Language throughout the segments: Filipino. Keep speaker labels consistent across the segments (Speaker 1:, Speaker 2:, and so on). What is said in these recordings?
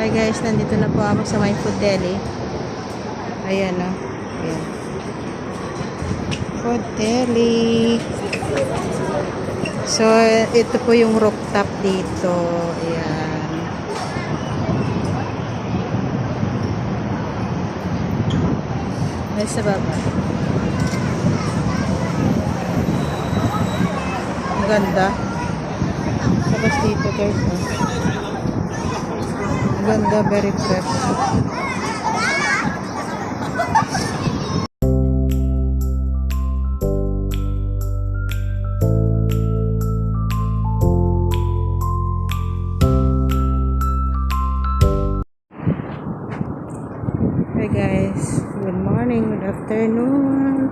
Speaker 1: Hi guys, nandito na po ako sa my food deli. Ayan o. Ayan. Food deli. So, ito po yung rooftop dito. Ayan. Ay, sa baba. Ang ganda. Tapos dito guys. Oh. Ganda, very fresh. Hey guys, good morning, good afternoon.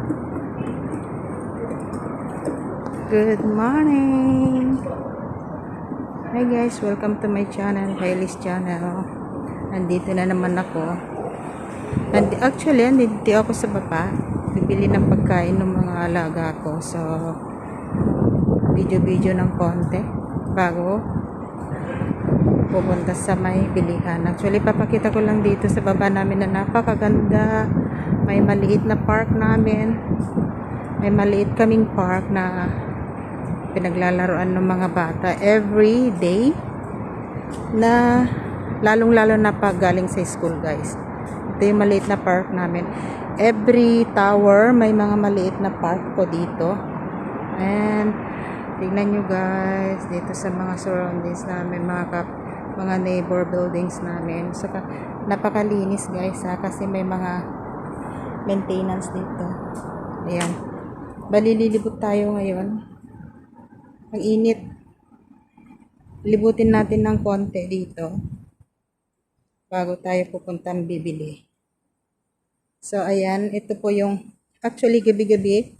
Speaker 1: Good morning. Hi guys, welcome to my channel, Kylie's channel. Nandito na naman ako. And actually, nandito ako sa baba. Bibili ng pagkain ng mga alaga ko. So, video-video ng konti bago pupunta sa may bilihan. Actually, papakita ko lang dito sa baba namin na napakaganda. May maliit na park namin. May maliit kaming park na pinaglalaroan ng mga bata every day na lalong-lalo na pag galing sa school, guys. Ito yung maliit na park namin. Every tower, may mga maliit na park po dito. And, tignan nyo guys, dito sa mga surroundings namin, mga kap mga neighbor buildings namin. So, ka- napakalinis guys ha, kasi may mga maintenance dito. Ayan. Balililibot tayo ngayon. Ang init. Libutin natin ng konti dito bago tayo pupuntang bibili. So, ayan. Ito po yung actually gabi-gabi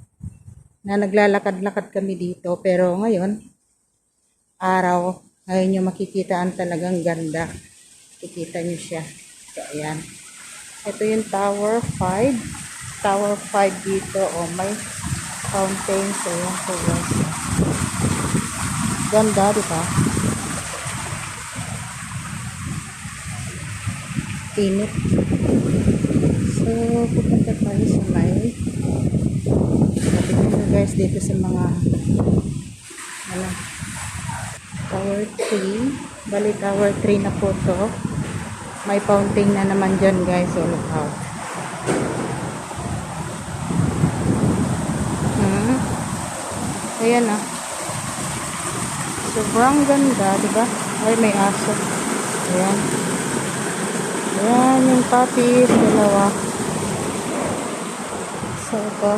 Speaker 1: na naglalakad-lakad kami dito. Pero ngayon, araw, ngayon yung makikita ang talagang ganda. Kikita nyo siya. So, ayan. Ito yung Tower 5. Tower 5 dito. O, oh, may fountain. So, yung po. Ganda, di ba? Init. So, pupunta tayo sa may Sabi guys dito sa mga ano, Tower 3. Bali Tower 3 na po to. May fountain na naman dyan guys. So look out. Ayan ah. Sobrang ganda, di ba? Ay, may aso. Ayan. Ayan yung puppies, dalawa. So, ito.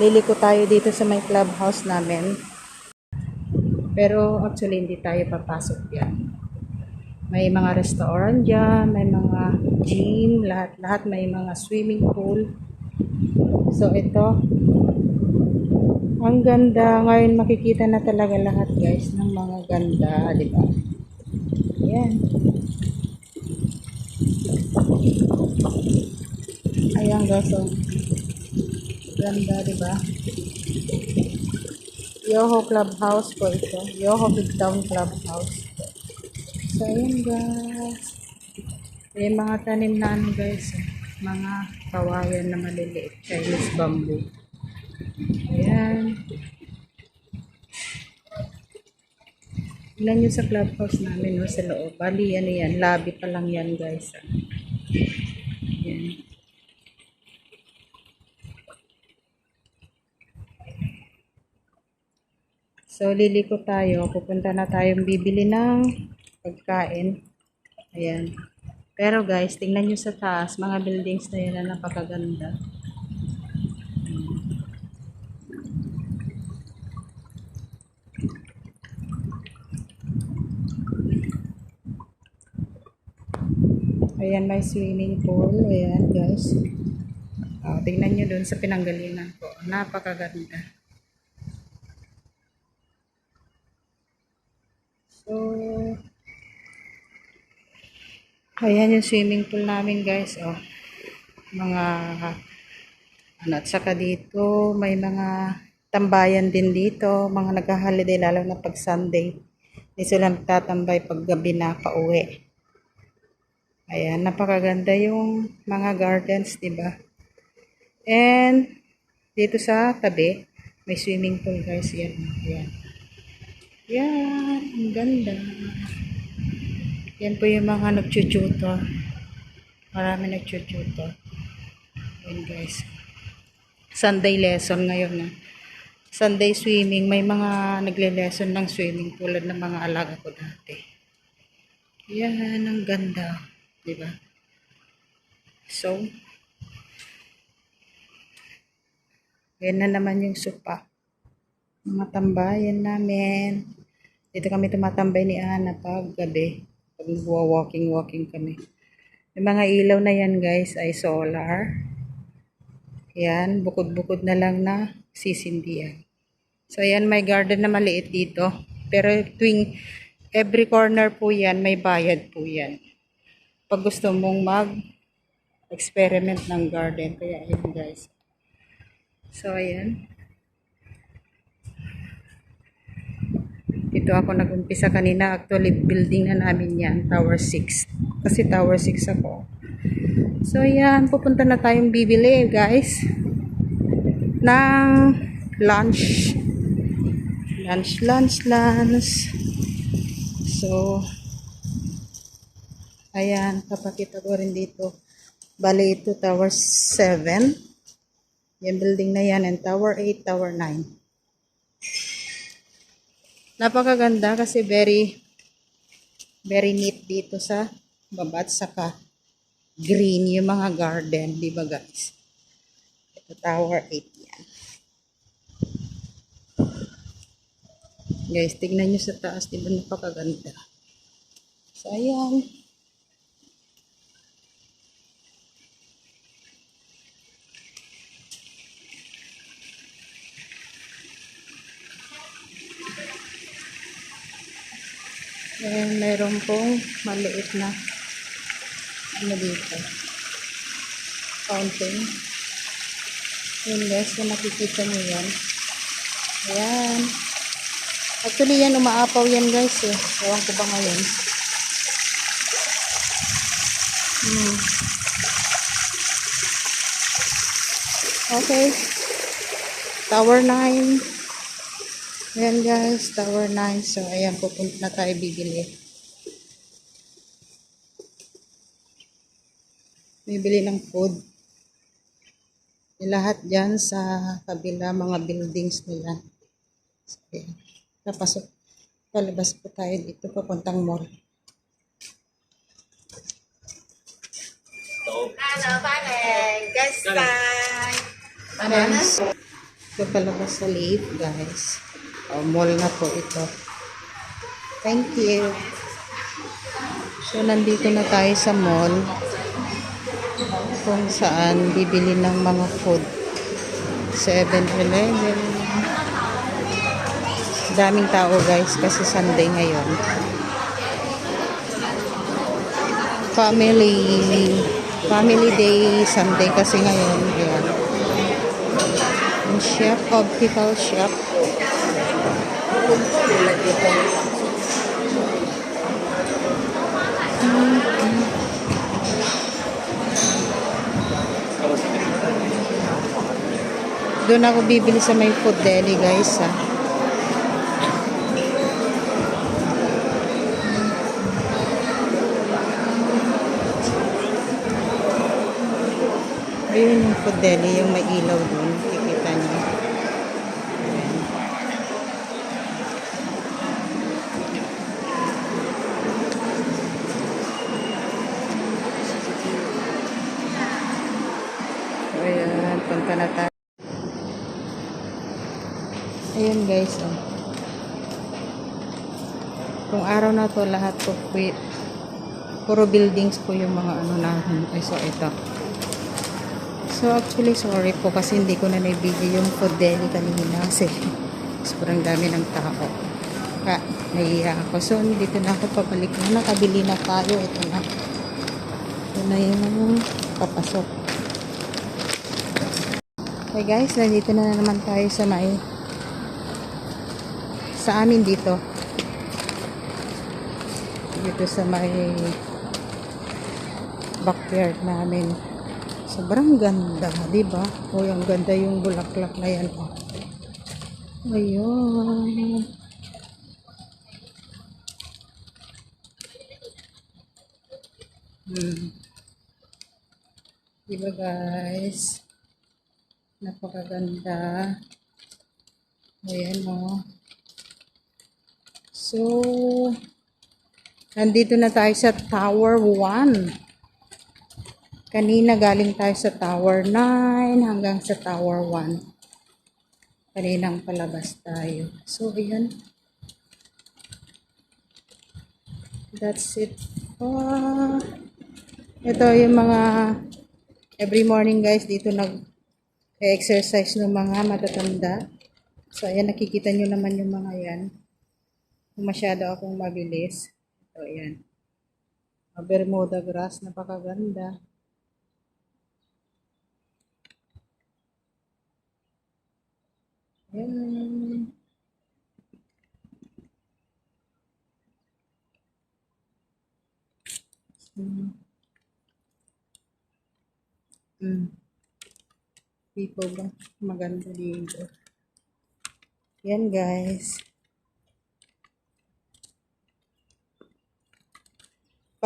Speaker 1: Liliko tayo dito sa may clubhouse namin. Pero actually hindi tayo papasok yan. May mga restaurant dyan, may mga gym, lahat-lahat may mga swimming pool. So ito, ang ganda. Ngayon makikita na talaga lahat guys ng mga ganda, di ba? Yan. Ayan guys, oh. Ganda, di ba? Yoho Clubhouse po ito. Yoho Big Town Clubhouse. So, ayun guys. May mga tanim na ano guys. eh. Mga kawayan na maliliit. Chinese bamboo. Ayan. Ilan yun sa clubhouse namin no, sa loob. Bali, ano yan. Lobby pa lang yan guys. ah. Ayan. So, liliko tayo. Pupunta na tayong bibili ng pagkain. Ayan. Pero guys, tingnan nyo sa taas. Mga buildings na yan na napakaganda. Ayan, may swimming pool. Ayan, guys. Oh, tingnan nyo dun sa pinanggalingan ko. Napakaganda. So, ayan yung swimming pool namin guys. Oh, mga, ano, at saka dito, may mga tambayan din dito. Mga nag-holiday, lalo na pag Sunday. Hindi sila tatambay pag gabi na pauwi. Ayan, napakaganda yung mga gardens, di ba? And, dito sa tabi, may swimming pool guys. Yan, yan. Yan, ang ganda. Yan po yung mga nagchuchuto. Marami nagchuchuto. Yan guys. Sunday lesson ngayon na. Sunday swimming. May mga nagle-lesson ng swimming tulad ng mga alaga ko dati. Yan, ang ganda. Diba? So, yan na naman yung supa. Mga tambayan namin. Dito kami tumatambay ni Ana pag gabi. Pag nagwa-walking-walking kami. Yung mga ilaw na yan guys ay solar. Yan, bukod-bukod na lang na sisindihan. So yan, may garden na maliit dito. Pero tuwing every corner po yan, may bayad po yan. Pag gusto mong mag experiment ng garden. Kaya yan guys. So ayan. Dito ako nag-umpisa kanina. Actually, building na namin yan. Tower 6. Kasi Tower 6 ako. So, yan. Pupunta na tayong bibili, guys. Ng lunch. Lunch, lunch, lunch. So, ayan. Papakita ko rin dito. Bali, ito Tower 7. Yung building na yan. And Tower 8, Tower 9. Napakaganda kasi very very neat dito sa baba saka green yung mga garden, di ba guys? Ito tower 8 yan. Guys, tignan nyo sa taas, di ba napakaganda? So, ayan. Ayan, meron pong maliit na ano dito. Fountain. Yun guys, kung nakikita nyo yan. Ayan. Actually yan, umaapaw yan guys eh. Ewan ko ba ngayon. Hmm. Okay. Tower 9. Ayan guys, Tower 9. So, ayan, pupunta na tayo bibili. Bibili ng food. Lahat dyan sa kabila, mga buildings nila. So, ayan. Napasok. Palabas po tayo dito, papuntang mall.
Speaker 2: Ano, paneng? Guest time!
Speaker 1: Ayan. So, palabas sa lift, guys. Oh, mall na po ito. Thank you. So, nandito na tayo sa mall kung saan bibili ng mga food. 7-Eleven. Daming tao guys kasi Sunday ngayon. Family family day Sunday kasi ngayon. Ayan. Yung shop, optical shop. Doon ako bibili sa may food deli guys ha. Ayun yung food deli, yung may ilaw doon. Guys, oh. Kung araw na to lahat po, pu- puro buildings po yung mga ano namin. Ay, so ito. So actually, sorry po kasi hindi ko na na-video yung food deli kanina kasi sobrang dami ng tao. Ka, nahiya ako. So, dito na ako pabalik na. Nakabili na tayo. Ito na. Ito na yung papasok. Okay guys, nandito na naman tayo sa may sa amin dito. Dito sa may backyard namin. Sobrang ganda, di ba? Uy, ang ganda yung bulaklak na yan. Oh. Ayun. Hmm. Di guys? Napakaganda. Ayan o. So, nandito na tayo sa Tower 1. Kanina galing tayo sa Tower 9 hanggang sa Tower 1. Kaninang palabas tayo. So, ayan. That's it. Ah, ito yung mga every morning guys dito nag exercise ng mga matatanda. So, ayan, nakikita nyo naman yung mga yan. Kung masyado akong mabilis. Ito, ayan. Uh, Bermuda grass, napakaganda. Ayan. Hmm. Hmm. People ba? Maganda dito. Yan guys.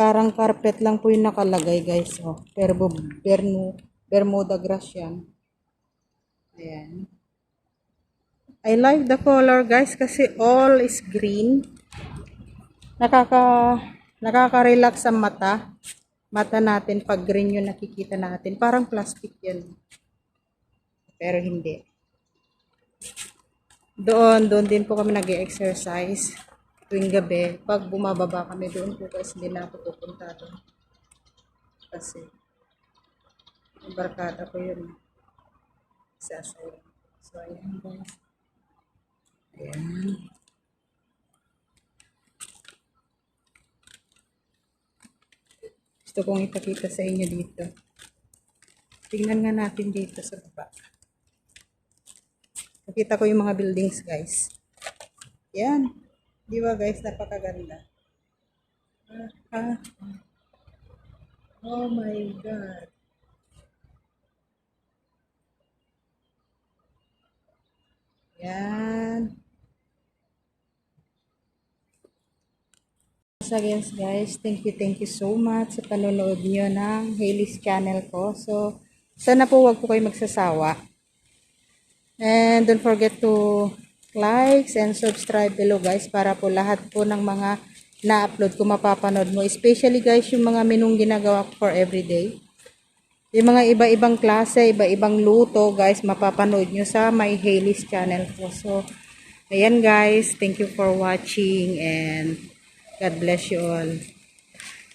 Speaker 1: Parang carpet lang po yung nakalagay guys. Oh. Pero bermu, Bermuda grass yan. Ayan. I like the color guys kasi all is green. Nakaka nakaka-relax ang mata. Mata natin pag green yung nakikita natin. Parang plastic yan. Pero hindi. Doon, doon din po kami nag exercise tuwing gabi. Pag bumababa kami doon po kasi hindi na ako pupunta doon. Kasi, barkada ko yun. Sasaya. So, ayan guys. Ayan. Gusto kong ipakita sa inyo dito. Tingnan nga natin dito sa baba. Nakita ko yung mga buildings, guys. Yan. Di ba, guys? Napakaganda. Ah, ah. Oh my God. Yan. Once again, guys, thank you, thank you so much sa panonood nyo ng Hailey's channel ko. So, sana po wag po kayo magsasawa. And don't forget to likes and subscribe below guys para po lahat po ng mga na-upload ko mapapanood mo. Especially guys yung mga menong ginagawa ko for everyday. Yung mga iba-ibang klase, iba-ibang luto guys mapapanood nyo sa my Hailey's channel ko. So, ayan guys, thank you for watching and God bless you all.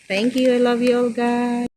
Speaker 1: Thank you. I love you all guys.